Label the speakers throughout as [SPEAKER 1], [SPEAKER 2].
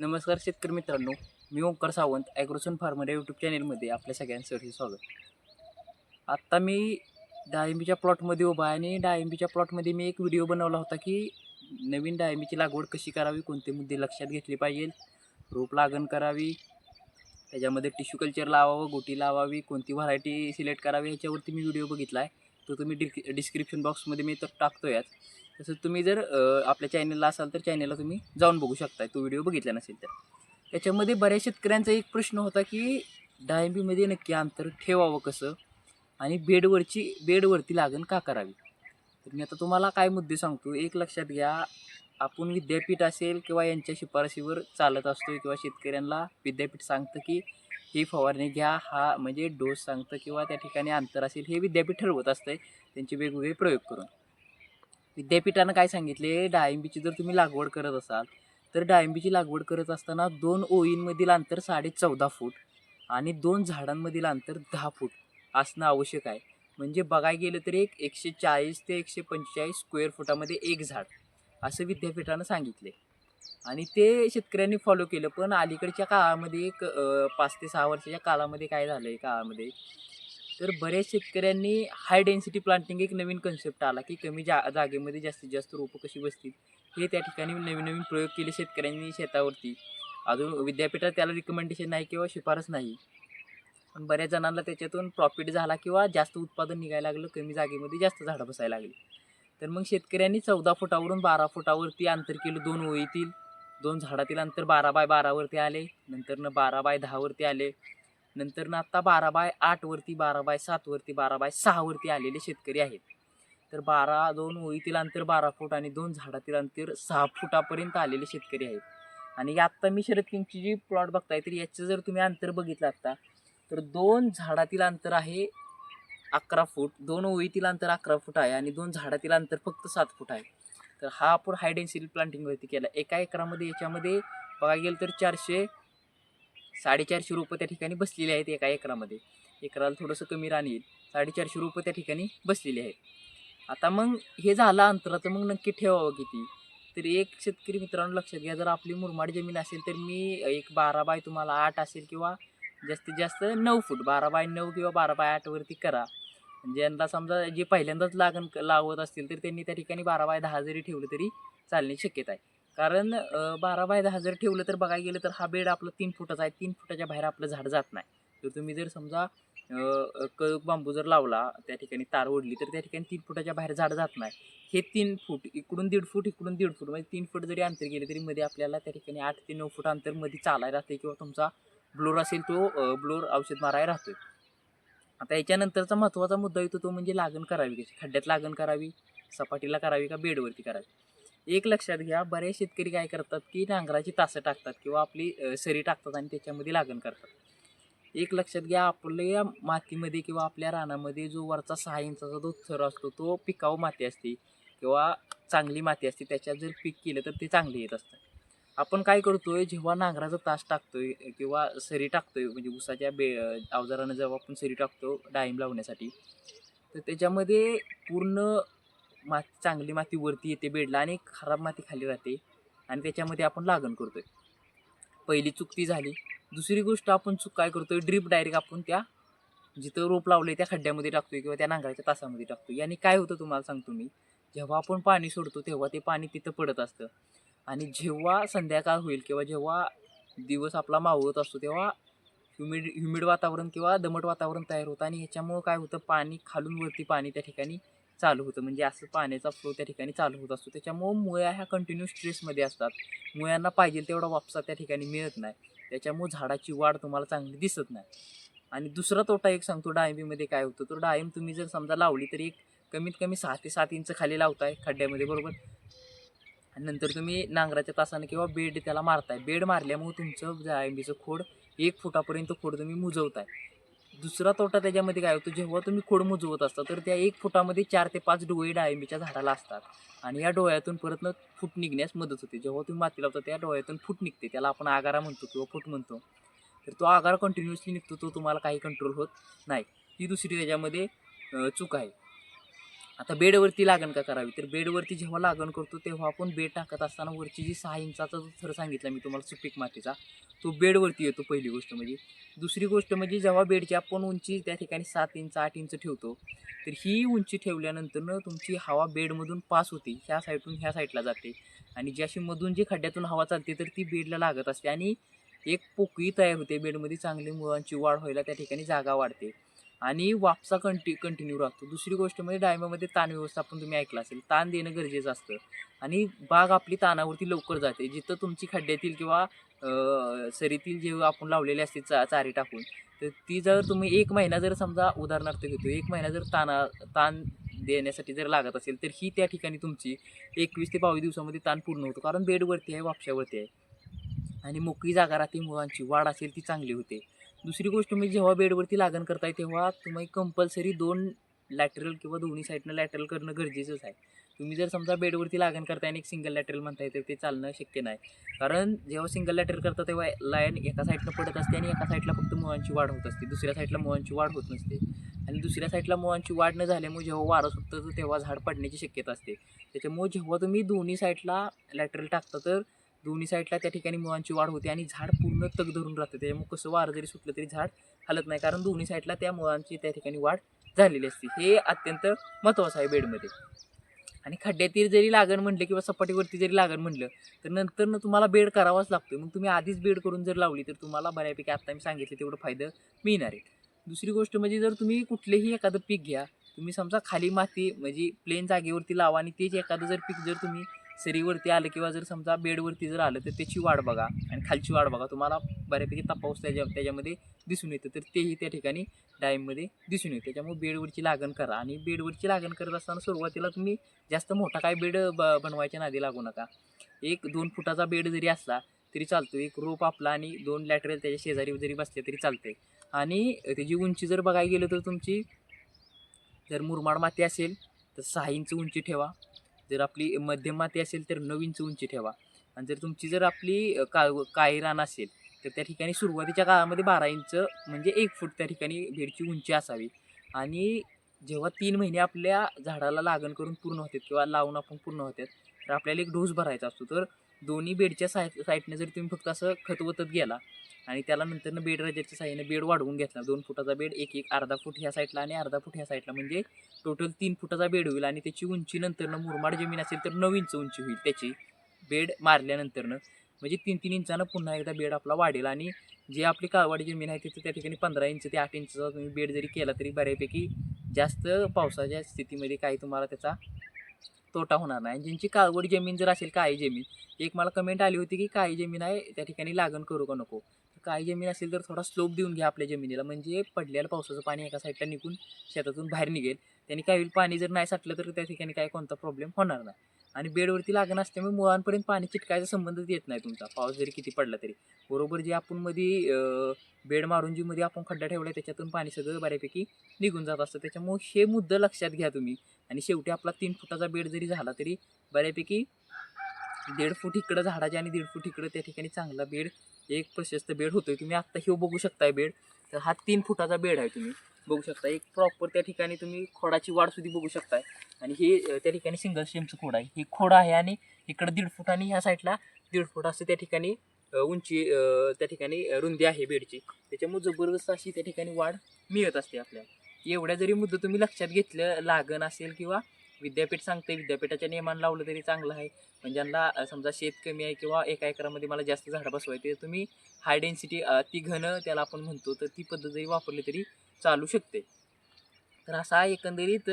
[SPEAKER 1] नमस्कार शेतकरी मित्रांनो मी ओंकार सावंत ॲग्रोसन फार्मर या यूट्यूब चॅनेलमध्ये आपल्या सगळ्यांसाठी स्वागत. आत्ता मी डाळिंबीच्या प्लॉटमध्ये उभा आहे आणि डाळिंबीच्या प्लॉटमध्ये मी एक व्हिडिओ बनवला होता की नवीन डाळिंबीची लागवड कशी करावी कोणते मुद्दे लक्षात घेतले पाहिजे रोप लागण करावी त्याच्यामध्ये टिश्यू कल्चर लावावं गोटी लावावी कोणती व्हरायटी सिलेक्ट करावी ह्याच्यावरती मी व्हिडिओ बघितला आहे. तो तुम्ही डिस्क डिस्क्रिप्शन बॉक्समध्ये मी तर टाकतो यात तसंच तुम्ही जर आपल्या चॅनलला असाल तर चॅनलला तुम्ही जाऊन बघू शकताय. तो व्हिडिओ बघितला नसेल तर. त्याच्यामध्ये बऱ्याच शेतकऱ्यांचा एक प्रश्न होता की डाळिंबीमध्ये नक्की अंतर ठेवावं कसं? आणि बेडवरची बेडवरती लागण का करावी? तर मी आता तुम्हाला काय मुद्दे सांगतो. एक लक्षात घ्या आपण विद्यापीठ असेल किंवा यांच्या शिफारशीवर चालत असतो किंवा शेतकऱ्यांना विद्यापीठ सांगतं की ही फवारणी घ्या हा म्हणजे डोस सांगतं किंवा त्या ठिकाणी अंतर असेल हे विद्यापीठ ठरवत असतंय. त्यांचे वेगवेगळे प्रयोग करून. विद्यापीठानं काय सांगितले डाळिंबीची जर तुम्ही लागवड करत असाल तर डाळिंबीची लागवड करत असताना दोन ओळींमधील अंतर साडे चौदा फूट आणि दोन झाडांमधील अंतर दहा फूट असणं आवश्यक आहे. म्हणजे बघायला गेलं तर एक एकशे चाळीस ते एकशे पंचेचाळीस स्क्वेअर फुटामध्ये एक झाड. असं विद्यापीठानं सांगितले. आणि ते शेतकऱ्यांनी फॉलो केलं. पण अलीकडच्या काळामध्ये एक पाच ते सहा वर्षाच्या काळामध्ये काय झालं आहे काळामध्ये? तर बऱ्याच शेतकऱ्यांनी हाय डेन्सिटी प्लांटिंग एक नवीन कन्सेप्ट आला की कमी जा जागेमध्ये जास्तीत जास्त रोपं कशी बसतील? हे त्या ठिकाणी नवीन नवीन प्रयोग केले शेतकऱ्यांनी शेतावरती. अजून विद्यापीठात त्याला रिकमेंडेशन नाही किंवा शिफारस नाही. पण बऱ्याच जणांना त्याच्यातून प्रॉफिट झाला किंवा जास्त उत्पादन निघायला लागलं कमी जागेमध्ये जास्त झाडं बसायला लागली. तर मग शेतकऱ्यांनी चौदा फुटावरून बारा फुटावरती अंतर केलं. दोन ओळीतील दोन झाडातील अंतर बारा बाय बारावरती आले नंतरनं बारा बाय दहावरती आले नंतरनं आत्ता बारा बाय आठवरती बारा बाय सातवरती बारा बाय सहावरती आलेले शेतकरी आहेत. तर बारा दोन ओळीतील अंतर बारा फूट आणि दोन झाडातील अंतर सहा फुटापर्यंत आलेले शेतकरी आहेत. आणि आत्ता मी शरद किंगची जी प्लॉट बघताय तर याचं जर तुम्ही अंतर बघितलं आत्ता तर दोन झाडातील अंतर आहे अकरा फूट दोन ओळीतील अंतर अकरा फूट आहे आणि दोन झाडातील अंतर फक्त सात फूट आहे. तर हा आपण हाय डेन्सिटी प्लांटिंगवरती केला. एका एकरामध्ये याच्यामध्ये बघायला गेलं तर चारशे साडेचारशे रुपये त्या ठिकाणी बसलेले आहेत एका एकरामध्ये. एकराला थोडंसं कमी रान येईल. साडेचारशे रुपये त्या ठिकाणी बसलेले आहेत. आता मग हे झालं अंतराचं मग नक्की ठेवावं किती? तर एक शेतकरी मित्रांनो लक्षात घ्या जर आपली मुरमाड जमीन असेल तर मी एक बारा बाय तुम्हाला आठ असेल किंवा जास्तीत जास्त नऊ फूट बारा बाय नऊ किंवा बारा बाय आठवरती करा. म्हणजे ज्यांना समजा जे पहिल्यांदाच लागण लावत असतील तर त्यांनी त्या ठिकाणी बारा बाय दहा जरी ठेवलं तरी चालण्याची शक्यता आहे. कारण बारा बाय दहा जर ठेवलं तर बघायला गेलं तर हा बेड आपला तीन फुटाचा आहे. तीन फुटाच्या बाहेर आपलं झाड जात नाही. तर तुम्ही जर समजा अं, कडक बांबू जर लावला त्या ठिकाणी तार ओढली तर त्या ठिकाणी तीन फुटाच्या बाहेर झाड जात नाही. हे तीन फूट इकडून दीड फूट इकडून दीड फूट म्हणजे तीन फूट जरी अंतर गेले तरी मध्ये आपल्याला त्या ठिकाणी आठ ते नऊ फूट अंतरमध्ये चालायला राहते किंवा तुमचा ब्लोर असेल तो ब्लोर औषध मारायला राहतोय. आता याच्यानंतरचा महत्त्वाचा मुद्दा येतो तो म्हणजे लागण करावी कशी? खड्ड्यात लागण करावी सपाटीला करावी का बेडवरती करावी? एक लक्षात घ्या बरेच शेतकरी काय करतात की नांगराची तासं टाकतात किंवा आपली सरी टाकतात आणि त्याच्यामध्ये लागण करतात. एक लक्षात घ्या आपल्या मातीमध्ये किंवा आपल्या रानामध्ये जो वरचा सहा इंचाचा जो थर असतो तो पिकाऊ माती असते किंवा चांगली माती असते त्याच्यात जर पीक केलं तर ते चांगले येत असतं. आपण काय करतोय जेव्हा नांगराचा तास टाकतोय किंवा सरी टाकतोय म्हणजे उसाच्या बे अवजारानं जेव्हा आपण सरी टाकतो डाळिंब लावण्यासाठी तर त्याच्यामध्ये पूर्ण माती चांगली माती वरती येते बेडला आणि खराब माती खाली राहते आणि त्याच्यामध्ये आपण लागण करतोय. पहिली चूक ती झाली. दुसरी गोष्ट आपण चूक काय करतोय ड्रीप डायरेक्ट आपण त्या जिथं रोप लावले त्या खड्ड्यामध्ये टाकतोय किंवा त्या नांगराच्या तासामध्ये टाकतोय. याने काय होतं तुम्हाला सांगतो मी जेव्हा आपण पाणी सोडतो तेव्हा ते पाणी तिथं पडत असतं. आणि जेव्हा संध्याकाळ होईल किंवा जेव्हा दिवस आपला मावळत असतो तेव्हा ह्युमिड ह्युमिड वातावरण किंवा दमट वातावरण तयार होतं आणि ह्याच्यामुळं काय होतं पाणी खालून वरती पाणी त्या ठिकाणी चालू होतं. म्हणजे असं पाण्याचा फ्लो त्या ठिकाणी चालू होत असतो. त्याच्यामुळं मुळ्या ह्या कंटिन्यू स्ट्रेसमध्ये असतात. मुळ्यांना पाहिजे तेवढा वापसा त्या ठिकाणी मिळत नाही. त्याच्यामुळं झाडाची वाढ तुम्हाला चांगली दिसत नाही. आणि दुसरा तोटा एक सांगतो डाळिंबीमध्ये काय होतं तर डाळिंब तुम्ही जर समजा लावली तरी एक कमीत कमी सहा ते सात इंच खाली लावताय खड्ड्यामध्ये बरोबर? नंतर तुम्ही नांगराच्या तासाने किंवा बेड त्याला मारताय. बेड मारल्यामुळे तुमचं डाळिंबीचं खोड एक फुटापर्यंत खोड तुम्ही मुजवताय. दुसरा तोटा त्याच्यामध्ये काय होतो जेव्हा तुम्ही खोड मुजवत असता तर त्या एक फुटामध्ये चार ते पाच डोळे डाळिंबीच्या झाडाला असतात. आणि या डोळ्यातून परत फूट निघण्यास मदत होते. जेव्हा तुम्ही माती लावता त्या डोळ्यातून फूट निघते. त्याला आपण आगारा म्हणतो किंवा फूट म्हणतो. तर तो आगार कंटिन्युअसली निघतो तो तुम्हाला काही कंट्रोल होत नाही. ही दुसरी त्याच्यामध्ये चूक आहे. आता बेडवरती लागण का करावी? तर बेडवरती जेव्हा लागण करतो तेव्हा आपण बेड टाकत असताना वरची जी सहा इंचाचा जो थर सांगितला मी तुम्हाला सुपीक मातीचा तो बेडवरती येतो पहिली गोष्ट म्हणजे. दुसरी गोष्ट म्हणजे जेव्हा बेडची आपण उंची त्या ठिकाणी सात इंच आठ इंच ठेवतो तर ही उंची ठेवल्यानंतरनं तुमची हवा बेडमधून पास होते ह्या साईडून ह्या साईडला जाते. आणि जी अशी मधून जी खड्ड्यातून हवा चालते तर ती बेडला लागत असते. आणि एक पोकळी तयार होते बेडमध्ये चांगली मुळांची वाढ व्हायला त्या ठिकाणी जागा वाढते. आणि वापसा कंटि कंटिन्यू राहतो. दुसरी गोष्ट म्हणजे डाळिंबामध्ये ताण व्यवस्थापन तुम्ही ऐकलं असेल ताण देणं गरजेचं असतं. आणि बाग आपली ताणावरती लवकर जाते. जिथं तुमची खड्ड्यातील किंवा सरीतील जे आपण लावलेले असते चा चारी टाकून तर ती जर तुम्ही एक महिना जर समजा उदाहरणार्थ घेतो एक महिना जर ताना ताण देण्यासाठी जर लागत असेल तर ही त्या ठिकाणी तुमची एकवीस ते बावीस दिवसामध्ये ताण पूर्ण होतो. कारण बेडवरती आहे वापशावरती आहे. आणि मोकळी जागा राहते मुळांची. वाढ असेल ती चांगली होते. दुसरी गोष्ट म्हणजे जेव्हा बेडवरती लागण करताय तेव्हा तुम्ही कंपल्सरी दोन लॅटरल किंवा दोन्ही साईडनं लॅटरल करणं गरजेचंच आहे. तुम्ही जर समजा बेडवरती लागण करताय आणि एक सिंगल लॅटरल म्हणताय तर ते चालणं शक्य नाही. कारण जेव्हा सिंगल लॅटरल करता तेव्हा लाईन एका साईडनं पडत असते आणि एका साईडला फक्त मुळांची वाढ होत असते. दुसऱ्या साईडला मुळांची वाढ होत नसते. आणि दुसऱ्या साईडला मुळांची वाढ न झाल्यामुळे जेव्हा वारं सुटतं तेव्हा झाड पडण्याची शक्यता असते. त्याच्यामुळे जेव्हा तुम्ही दोन्ही साईडला लॅटरल टाकता तर दोन्ही साईडला त्या ठिकाणी मुळांची वाढ होते आणि झाड पूर्ण तग धरून राहतं. त्याच्यामुळे कसं वारं जरी सुटलं तरी झाड हलत नाही. कारण दोन्ही साईडला त्या मुळांची त्या ठिकाणी वाढ झालेली असते. हे अत्यंत महत्त्वाचं आहे बेडमध्ये. आणि खड्ड्यातील जरी लागण म्हटलं किंवा सपाटीवरती जरी लागण म्हटलं तर नंतर न तुम्हाला बेड करावाच लागतो मग तुम्ही आधीच बेड करून जर लावली तर तुम्हाला बऱ्यापैकी आत्ता मी सांगितलं तेवढं फायदा मिळणार आहे दुसरी गोष्ट म्हणजे जर तुम्ही कुठलेही एखादं पीक घ्या तुम्ही समजा खाली माती म्हणजे प्लेन जागेवरती लावा आणि तेच एखादं जर पीक जर तुम्ही सरीवरती आलं किंवा जर समजा बेडवरती जर आलं तर त्याची वाढ बघा आणि खालची वाढ बघा. तुम्हाला बऱ्यापैकी तपास त्याच्या त्याच्यामध्ये दिसून येतं. तर तेही त्या ठिकाणी डाळीमध्ये दिसून येतं. त्याच्यामुळे बेडवरची लागण करा आणि बेडवरची लागण करत असताना सुरुवातीला तुम्ही जास्त मोठा काय बेड ब बनवायच्या नादी लागू नका. एक दोन फुटाचा बेड जरी असला तरी चालतो एक रोप आपला आणि दोन लॅटरल त्याच्या शेजारी जरी बसले तरी चालते आणि त्याची उंची जर बघायला गेलं तर तुमची जर मुरमाड माती असेल तर सहा इंच उंची ठेवा. जर आपली मध्यम माती असेल तर नऊ इंच उंची ठेवा. आणि जर तुमची जर आपली का काळी रान असेल तर त्या ठिकाणी सुरुवातीच्या काळामध्ये बारा इंच म्हणजे एक फूट त्या ठिकाणी बेडची उंची असावी. आणि जेव्हा तीन महिने आपल्या झाडाला लागण करून पूर्ण होतात किंवा लावून आपण पूर्ण होतात तर आपल्याला एक डोस भरायचा असतो. तर दोन्ही बेडच्या साय साईडने जर तुम्ही फक्त असं खतवतत गेला आणि त्याला नंतरनं बेड रजाच्या साह्याने बेड वाढवून घेतला. दोन फुटाचा बेड एक एक अर्धा फूट ह्या साईडला आणि अर्धा फूट ह्या साईडला म्हणजे टोटल तीन फुटाचा बेड होईल आणि त्याची उंची नंतरनं मुरमाड जमीन असेल तर नऊ इंच उंची होईल. त्याची बेड मारल्यानंतरनं म्हणजे तीन तीन इंचानं पुन्हा एकदा बेड आपला वाढेल आणि जे आपली काळवाडी जमीन आहे तिथं त्या ठिकाणी पंधरा इंच ते आठ इंचचा तुम्ही बेड जरी केला तरी बऱ्यापैकी जास्त पावसाच्या स्थितीमध्ये काही तुम्हाला त्याचा तोटा होणार नाही. ज्यांची काळवड जमीन जर असेल काळी जमीन एक मला कमेंट आली होती की काळी जमीन आहे त्या ठिकाणी लागण करू का नको? काही जमीन असेल तर थोडा स्लोप देऊन घ्या आपल्या जमिनीला. म्हणजे पडलेलं पावसाचं पाणी एका साईडला निघून शेतातून बाहेर निघेल. त्यांनी काही पाणी जर नाही साठलं तर त्या ठिकाणी काय कोणता प्रॉब्लेम होणार नाही. आणि बेडवरती लागण असल्यामुळे मुळांपर्यंत पाणी चिटकायचा संबंधच येत नाही तुमचा. पाऊस जरी किती पडला तरी. बरोबर जे आपण मध्ये बेड मारून जी मध्ये आपण खड्डा ठेवला त्याच्यातून पाणी सगळं बऱ्यापैकी निघून जात असतं. त्याच्यामुळे हे मुद्दा लक्षात घ्या तुम्ही. आणि शेवटी आपला तीन फुटाचा बेड जरी झाला तरी बऱ्यापैकी दीड फूट इकडं झाडाचे आणि दीड फूट इकडं त्या ठिकाणी चांगला बेड एक प्रशस्त बेड होतोय. तुम्ही आत्ता हे बघू शकताय बेड. तर हा तीन फुटाचा बेड आहे तुम्ही. बघू शकता एक प्रॉपर त्या ठिकाणी तुम्ही खोडाची वाढ सुद्धा बघू शकताय. आणि हे त्या ठिकाणी सिंगल स्टेमचं खोड आहे. हे खोड आहे आणि इकडं दीड फूट आणि ह्या साईडला दीड फूट असं त्या ठिकाणी उंची त्या ठिकाणी रुंदी आहे बेडची. त्याच्यामुळे जबरदस्त अशी त्या ठिकाणी वाढ मिळत असते आपल्याला. एवढ्या जरी मुद्दा तुम्ही लक्षात घेतलं लागण असेल किंवा विद्यापीठ सांगते विद्यापीठाच्या नियमानं लावलं तरी चांगलं आहे. पण ज्यांना समजा शेत कमी आहे किंवा एका एकरामध्ये मला जास्त झाडं बसवायचे तुम्ही हाय डेन्सिटी ती घन त्याला आपण म्हणतो तर ती पद्धत जरी वापरली तरी चालू शकते. तर असा एकंदरीत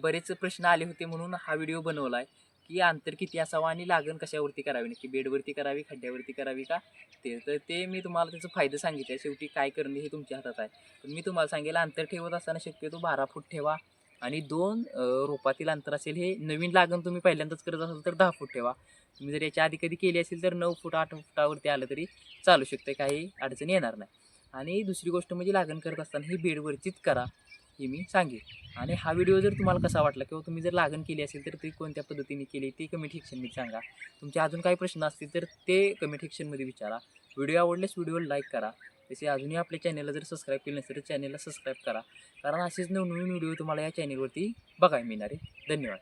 [SPEAKER 1] बरेच प्रश्न आले होते म्हणून हा व्हिडिओ बनवला आहे की अंतर किती असावं आणि लागण कशावरती करावी? नक्की बेडवरती करावी खड्ड्यावरती करावी का? ते तर ते मी तुम्हाला त्याचं फायदे आहे शेवटी काय करणे हे तुमच्या हातात आहे. तर मी तुम्हाला सांगेल अंतर ठेवत असताना शक्यतो बारा फूट ठेवा. आणि दोन रोपातील अंतर असेल हे नवीन लागण तुम्ही पहिल्यांदाच करत असाल तर दहा फूट ठेवा. तुम्ही जर याच्या आधी कधी केली असेल तर नऊ फूट आठ फुटावरती आलं तरी चालू शकतं काही अडचण येणार नाही. आणि दुसरी गोष्ट म्हणजे लागण करत असताना ही बेडवरचीच करा हे मी सांगेन. आणि हा व्हिडिओ जर तुम्हाला कसा वाटला किंवा तुम्ही जर लागण केली असेल तर ती कोणत्या पद्धतीने केली ती कमेंट सेक्शनमध्ये सांगा. तुमचे अजून काही प्रश्न असतील तर ते कमेंट सेक्शनमध्ये विचारा. व्हिडिओ आवडल्यास व्हिडिओला लाईक करा. तसे अजूनही आपल्या चॅनलला जर सबस्क्राईब केलं नसेल तर चॅनलला सबस्क्राईब करा. कारण असेच नवनवीन व्हिडिओ तुम्हाला या चॅनलवरती बघायला मिळणार आहे. धन्यवाद.